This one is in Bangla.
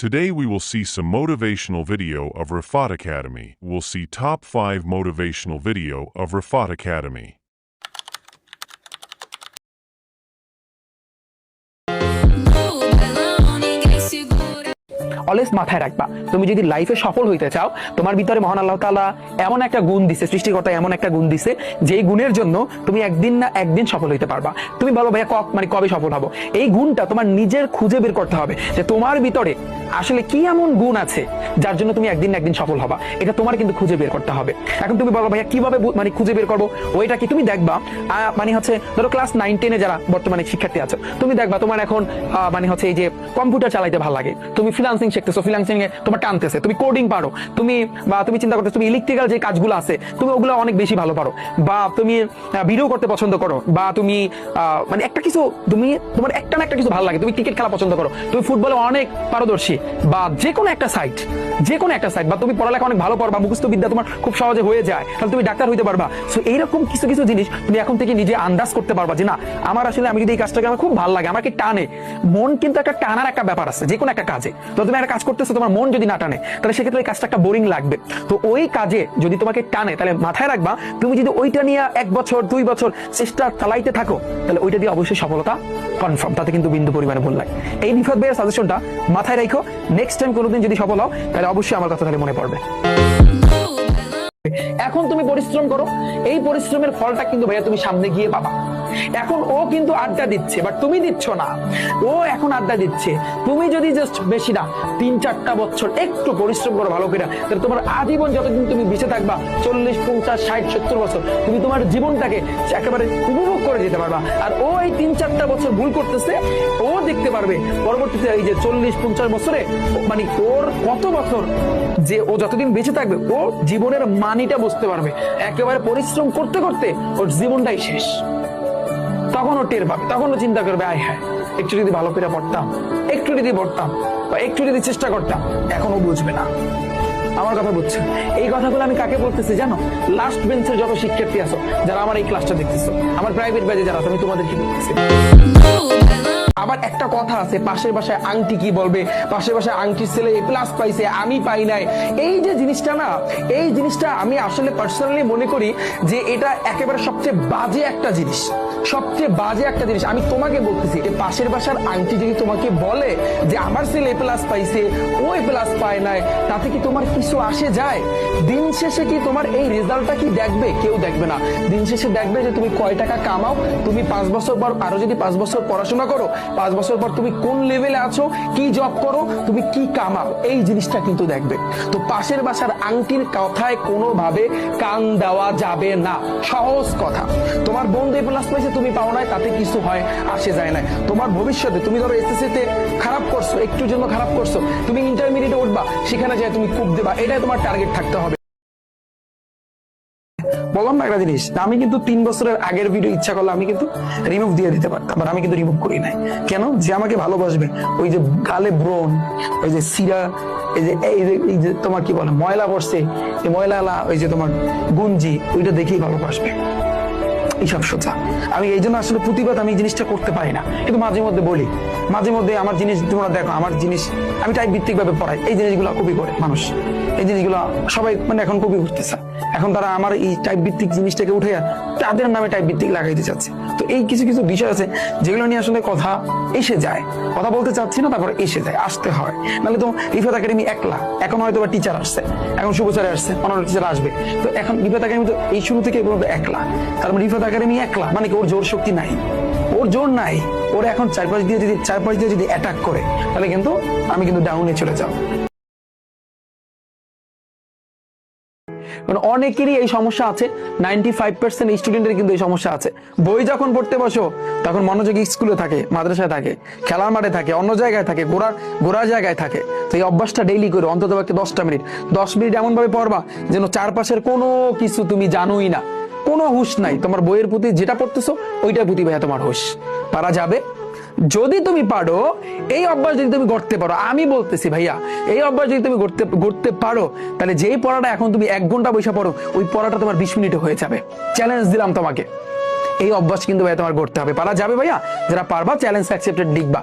Today we will see some motivational video of Rafat Academy. We'll see top 5 motivational video of Rafat Academy. Always মাথায় রাখবা, তুমি যদি লাইফে সফল হইতে চাও, তোমার ভিতরে মহান আল্লাহ তাআলা এমন একটা গুণ দিছে, সৃষ্টিকর্তা এমন একটা গুণ দিছে, যেই গুণের জন্য তুমি একদিন না একদিন সফল হইতে পারবা তুমি বলো ভাইয়া ক- মানে কবে সফল হব এই গুণটা তোমার নিজের খুঁজে বের করতে হবে যে তোমার ভিতরে আসলে কি এমন গুণ আছে যার জন্য তুমি একদিন একদিন সফল হবা? এটা তোমার কিন্তু খুঁজে বের করতে হবে। এখন তুমি বলো, ভাইয়া, কীভাবে মানে খুঁজে বের করব? ওইটা কি তুমি দেখবা? মানে হচ্ছে, ধরো ক্লাস নাইন টেনে যারা বর্তমানে শিক্ষার্থী আছো, তুমি দেখবা তোমার এখন মানে হচ্ছে এই যে কম্পিউটার চালাইতে ভালো লাগে। তুমি ফ্রিলান্সিং শিখতেছো ফ্রিলান্সিং এ তোমার টানতেছে, তুমি কোডিং পারো, তুমি, বা তুমি চিন্তা করতেছো, তুমি ইলেকট্রিক্যাল যে কাজগুলো আছে, তুমি ওগুলো অনেক বেশি ভালো পারো। বা তুমি ভিডিও করতে পছন্দ করো, বা তুমি মানে একটা কিছু, তুমি, তোমার একটা না একটা কিছু ভালো লাগে, তুমি ক্রিকেট খেলা পছন্দ করো, তুমি ফুটবলে অনেক পারদর্শী বা যে কোনো একটা সাইট যে কোনো একটা সাইট বা তুমি পড়ালেখা অনেক ভালো পারবা মুখস্থ বিদ্যা তোমার খুব সহজে হয়ে যায়, তাহলে তুমি ডাক্তার হইতে পারবা। সো এইরকম কিছু কিছু জিনিস তুমি এখন থেকে নিজে আন্দাজ করতে পারবা যে না, আমার আসলে আমি যদি এই কাজটাকে আমার খুব ভালো লাগে, আমাকে টানে। মন কিন্তু একটা টানার একটা ব্যাপার আছে যে কোনো একটা কাজে। তো তুমি একটা কাজ করতেছো, তোমার মন যদি না টানে, তাহলে সেক্ষেত্রে ওই কাজটা একটা বোরিং লাগবে। তো ওই কাজে যদি তোমাকে টানে, তাহলে মাথায় রাখবা, তুমি যদি ওইটা নিয়ে এক বছর, দুই বছর চেষ্টা চালাইতে থাকো, তাহলে ওইটা দিয়ে অবশ্যই সফলতা কনফার্ম তাতে কিন্তু বিন্দু পরিমাণে ভুল লাগে এই নিফাত ভাইয়ের সাজেশনটা মাথায় রাখো নেক্সট টাইম কোনোদিন যদি সফল হও, তাহলে অবশ্যই আমার কথা তাহলে মনে পড়বে। এখন তুমি পরিশ্রম করো, এই পরিশ্রমের ফলটা কিন্তু ভাইয়া তুমি সামনে গিয়ে পাবা। এখন ও কিন্তু আড্ডা দিচ্ছে বাট তুমি দিচ্ছ না। ও এখন আড্ডা দিচ্ছে। তুমি যদি জাস্ট বেশি না, তিন চারটা বছর একটু পরিশ্রম করো ভালো করে, তাহলে তোমার আজীবন যতদিন তুমি বেঁচে থাকবা, চল্লিশ, পঞ্চাশ, ষাট, সত্তর বছর, তুমি তোমার জীবনটাকে একেবারে উপভোগ করে যেতে পারবা। আর ও এই তিন চারটা বছর ভুল করতেছে, ও দেখতে পারবে পরবর্তীতে এই যে চল্লিশ, পঞ্চাশ বছরে মানে ওর কত বছর যে ও যতদিন বেঁচে থাকবে, ও জীবনের মানিটা বুঝতে পারবে। একেবারে পরিশ্রম করতে করতে ওর জীবনটাই শেষ। তখন ও টের পাবে তখন ও চিন্তা করবে, আয় হ্যাঁ একটু যদি ভালো করে পড়তাম, একটু যদি পড়তাম বা একটু যদি চেষ্টা করতাম এখন বুঝবে না। আমার কথা বুঝছ এই কথাগুলো আমি কাকে বলতেছি জানো? লাস্ট বেঞ্চের যত শিক্ষার্থী আছো, যারা আমার এই ক্লাসটা দেখতেছো, আমার প্রাইভেট ব্যাচে যারা আমি তোমাদেরকে বলতেছি। আবার একটা কথা আছে, পাশের বাসায় আংটি কি বলবে? পাশের বাসায় আংটির ছেলে এ প্লাস পাইছে, আমি পাই নাই। এই যে জিনিসটা না, এই জিনিসটা আমি আসলে পার্সোনালি মনে করি যে এটা একেবারে সবচেয়ে বাজে একটা জিনিস। সবচেয়ে বাজে একটা জিনিস। আমি তোমাকে বলতেছি, যে পাশের বাসার আংটি যদি তোমাকে বলে যে আমার ছেলে এ প্লাস পাইছে, ও এ প্লাস পায় নাই, তাতে কি তোমার কিছু আসে যায়? দিন শেষে কি তোমার এই রেজাল্টটা কি দেখবে? কেউ দেখবে না। দিন শেষে দেখবে যে তুমি কয় টাকা কামাও, তুমি পাঁচ বছর পর, আরও যদি পাঁচ বছর পড়াশোনা করো পাঁচ বছর পর তুমি কোন লেভেলে আছো, কি জব করো, তুমি কি কামাও, এই জিনিসটা কিন্তু দেখবে। তো পাশের বাসার আংটির কথায় কোনোভাবে কান দেওয়া যাবে না। সহজ কথা। তোমার বন্ধু এ প্লাস পাইছে তুমি পাও নাই, তাতে কিছু হয়, আসে যায় না তোমার ভবিষ্যতে, তুমি ধরো এসএসসি তে খারাপ করছ, একটুর জন্য খারাপ করছ, তুমি ইন্টারমিডিয়েটে উঠবা, সেখানে যায় তুমি কূপ দেবা, এটাই তোমার টার্গেট থাকতে হবে। বললাম না একটা জিনিস আমি কিন্তু তিন বছরের আগের ভিডিও ইচ্ছা করলে আমি কিন্তু রিমুভ দিয়ে দিতে পারতাম বাট আমি কিন্তু রিমুভ করি নাই। কেন? যে আমাকে ভালোবাসবে। ওই যে গালে ব্রণ, ওই যে সিরা, এই যে এই যে তোমার কি বলে, ময়লা পড়ছে, এই ওই যে তোমার গুঞ্জি, ওইটা দেখেই ভালোবাসবে। এইসব সোজা। আমি এই জন্য আসলে প্রতিবাদ আমি জিনিসটা করতে পারি না। কিন্তু মাঝে মধ্যে বলি, মাঝে মধ্যে আমার জিনিস, তোমরা দেখো, আমার জিনিস, আমি টাইপ ভিত্তিক ভাবে পড়াই। এই জিনিসগুলো কপি করে মানুষ। এই জিনিসগুলো সবাই মানে এখন কপি করতেছে। এখন তারা আমার এই টাইপ ভিত্তিক জিনিসটাকে উঠে তাদের নামে টাইপ ভিত্তিক লাগাইতে চাচ্ছে। তো এই কিছু কিছু বিষয় আছে, যেগুলো নিয়ে আসলে কথা এসে যায়। কথা বলতে চাচ্ছি না, তারপর এসে যায়, আসতে হয়। নাহলে তো রিফাত একাডেমি একলা, এখন হয়তো বা টিচার আসছে, এখন শুভচারে আসছে অন্যান্য টিচার আসবে। তো এখন রিফাত একাডেমি তো এই শুরু থেকে পর্যন্ত একলা। তার মানে রিফাত একাডেমি একলা মানে কি ওর জোর শক্তি নাই। ওর জোর নাই, ওর এখন চারপাশ দিয়ে যদি চারপাশ দিয়ে যদি অ্যাটাক করে, তাহলে কিন্তু আমি কিন্তু ডাউনে চলে যাব। মানে অনেকেরই এই সমস্যা আছে। নাইনটি ফাইভ পার্সেন্ট স্টুডেন্টের কিন্তু এই সমস্যা আছে। বই যখন পড়তে বসো, তখন মনোযোগী স্কুলে থাকে, মাদ্রাসায় থাকে, খেলার মাঠে থাকে, অন্য জায়গায় থাকে ঘোরার ঘোরার জায়গায় থাকে। তো এই অভ্যাসটা ডেইলি করো, অন্তত পক্ষে দশটা মিনিট। দশ মিনিট এমন ভাবে পড়বা যেন চারপাশের কোনো কিছু তুমি জানোই না। কোনো হুশ নাই। তোমার বইয়ের প্রতি যেটা পড়তেছো, ওইটার প্রতি ভাইয়া তোমার হুশ। পারা যাবে। যদি তুমি পারো, এই অভ্যাস যদি তুমি গড়তে পারো, আমি বলতেছি ভাইয়া, এই অভ্যাস যদি তুমি গড়তে গড়তে পারো, তাহলে যেই পড়াটা এখন তুমি এক ঘণ্টা বসে পড়ো, ওই পড়াটা তোমার বিশ মিনিটে হয়ে যাবে। চ্যালেঞ্জ দিলাম তোমাকে। এই অভ্যাস কিন্তু ভাইয়া তোমার গড়তে হবে। পারা যাবে ভাইয়া? যারা পারবা চ্যালেঞ্জ অ্যাকসেপ্টেড লিখবা।